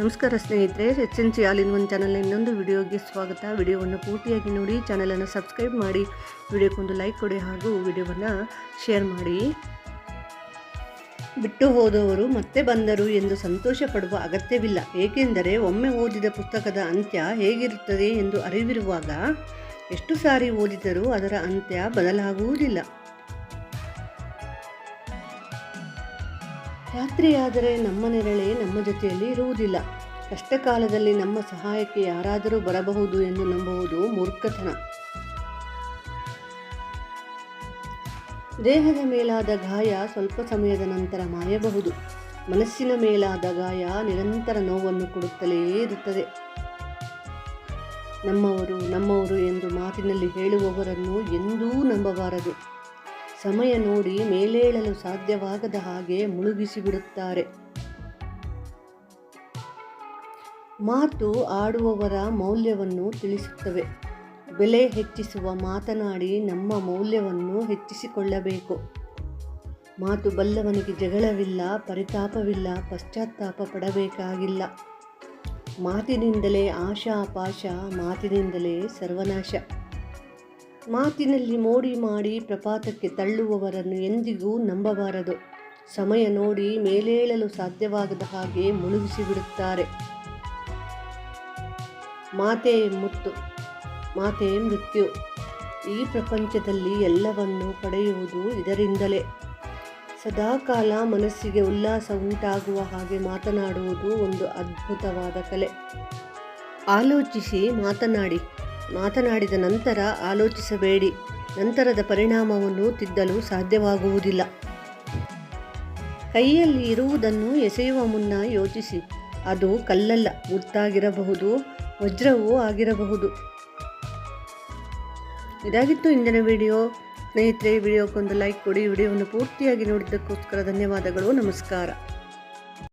ನಮಸ್ಕಾರ ಸ್ನೇಹಿತರೆ H N C all in one channel ಇನ್ನೊಂದು ವಿಡಿಯೋಗೆ ಸ್ವಾಗತ. ವಿಡಿಯೋವನ್ನು ಪೂರ್ತಿಯಾಗಿ ನೋಡಿ, ಚಾನಲನ್ನು ಸಬ್ಸ್ಕ್ರೈಬ್ ಮಾಡಿ ವಿಡಿಯೋಕ್ಕೊಂದು ಲೈಕ್ ಕೊಡಿ ಹಾಗೂ ವಿಡಿಯೋವನ್ನು ಶೇರ್ ಮಾಡಿ. ಬಿಟ್ಟು ಹೋದವರು ಮತ್ತೆ ಬಂದರು ಎಂದು ಸಂತೋಷ ಪಡುವ ಅಗತ್ಯವಿಲ್ಲ. ಏಕೆಂದರೆ ಒಮ್ಮೆ ಓದಿದ ಪುಸ್ತಕದ ಅಂತ್ಯ ಹೇಗಿರುತ್ತದೆ ಎಂದು ಅರಿವಿರುವಾಗ, ಎಷ್ಟು ಸಾರಿ ಓದಿದರೂ ಅದರ ಅಂತ್ಯ ಬದಲಾಗುವುದಿಲ್ಲ. ರಾತ್ರಿಯಾದರೆ ನಮ್ಮ ನೆರಳೆ ನಮ್ಮ ಜೊತೆಯಲ್ಲಿ ಇರುವುದಿಲ್ಲ. ಕಷ್ಟಕಾಲದಲ್ಲಿ ನಮ್ಮ ಸಹಾಯಕ್ಕೆ ಯಾರಾದರೂ ಬರಬಹುದು ಎಂದು ನಂಬುವುದು ಮೂರ್ಖತನ. ದೇಹದ ಮೇಲಾದ ಗಾಯ ಸ್ವಲ್ಪ ಸಮಯದ ನಂತರ ಮಾಯಬಹುದು. ಮನಸ್ಸಿನ ಮೇಲಾದ ಗಾಯ ನಿರಂತರ ನೋವನ್ನು ಕೊಡುತ್ತಲೇ ಇರುತ್ತದೆ. ನಮ್ಮವರು ನಮ್ಮವರು ಎಂದು ಮಾತಿನಲ್ಲಿ ಹೇಳುವವರನ್ನು ಎಂದೂ ನಂಬಬಾರದು. ಸಮಯ ನೋಡಿ ಮೇಲೇಳಲು ಸಾಧ್ಯವಾಗದ ಹಾಗೆ ಮುಳುಗಿಸಿಬಿಡುತ್ತಾರೆ. ಮಾತು ಆಡುವವರ ಮೌಲ್ಯವನ್ನು ತಿಳಿಸುತ್ತವೆ. ಬೆಲೆ ಹೆಚ್ಚಿಸುವ ಮಾತನಾಡಿ ನಮ್ಮ ಮೌಲ್ಯವನ್ನು ಹೆಚ್ಚಿಸಿಕೊಳ್ಳಬೇಕು. ಮಾತು ಬಲ್ಲವನಿಗೆ ಜಗಳವಿಲ್ಲ, ಪರಿತಾಪವಿಲ್ಲ, ಪಶ್ಚಾತ್ತಾಪ ಪಡಬೇಕಾಗಿಲ್ಲ. ಮಾತಿನಿಂದಲೇ ಆಶಾಪಾಶ ಮಾತಿನಿಂದಲೇ ಸರ್ವನಾಶ. ಮಾತಿನಲ್ಲಿ ಮೋಡಿ ಮಾಡಿ ಪ್ರಪಾತಕ್ಕೆ ತಳ್ಳುವವರನ್ನು ಎಂದಿಗೂ ನಂಬಬಾರದು. ಸಮಯ ನೋಡಿ ಮೇಲೇಳಲು ಸಾಧ್ಯವಾಗದ ಹಾಗೆ ಮುಳುಗಿಸಿಬಿಡುತ್ತಾರೆ ಮಾತೆ ಮುತ್ತು, ಮಾತೆ ಮೃತ್ಯು. ಈ ಪ್ರಪಂಚದಲ್ಲಿ ಎಲ್ಲವನ್ನು ಪಡೆಯುವುದು ಇದರಿಂದಲೇ. ಸದಾಕಾಲ ಮನಸ್ಸಿಗೆ ಉಲ್ಲಾಸ ಉಂಟಾಗುವ ಹಾಗೆ ಮಾತನಾಡುವುದು ಒಂದು ಅದ್ಭುತವಾದ ಕಲೆ. ಆಲೋಚಿಸಿ ಮಾತನಾಡಿ. ಮಾತನಾಡಿದ ನಂತರ ಆಲೋಚಿಸಬೇಡಿ. ನಂತರದ ಪರಿಣಾಮವನ್ನು ತಿದ್ದಲು ಸಾಧ್ಯವಾಗುವುದಿಲ್ಲ. ಕೈಯಲ್ಲಿ ಇರುವುದನ್ನು ಎಸೆಯುವ ಮುನ್ನ ಯೋಚಿಸಿ. ಅದು ಕಲ್ಲಲ್ಲ, ಮುತ್ತಾಗಿರಬಹುದು, ವಜ್ರವೂ ಆಗಿರಬಹುದು. ಇದಾಗಿತ್ತು ಇಂದಿನ ವಿಡಿಯೋ. ಸ್ನೇಹಿತರೆ, ವಿಡಿಯೋಕ್ಕೊಂದು ಲೈಕ್ ಕೊಡಿ. ವಿಡಿಯೋವನ್ನು ಪೂರ್ತಿಯಾಗಿ ನೋಡಿದ್ದಕ್ಕೋಸ್ಕರ ಧನ್ಯವಾದಗಳು. ನಮಸ್ಕಾರ.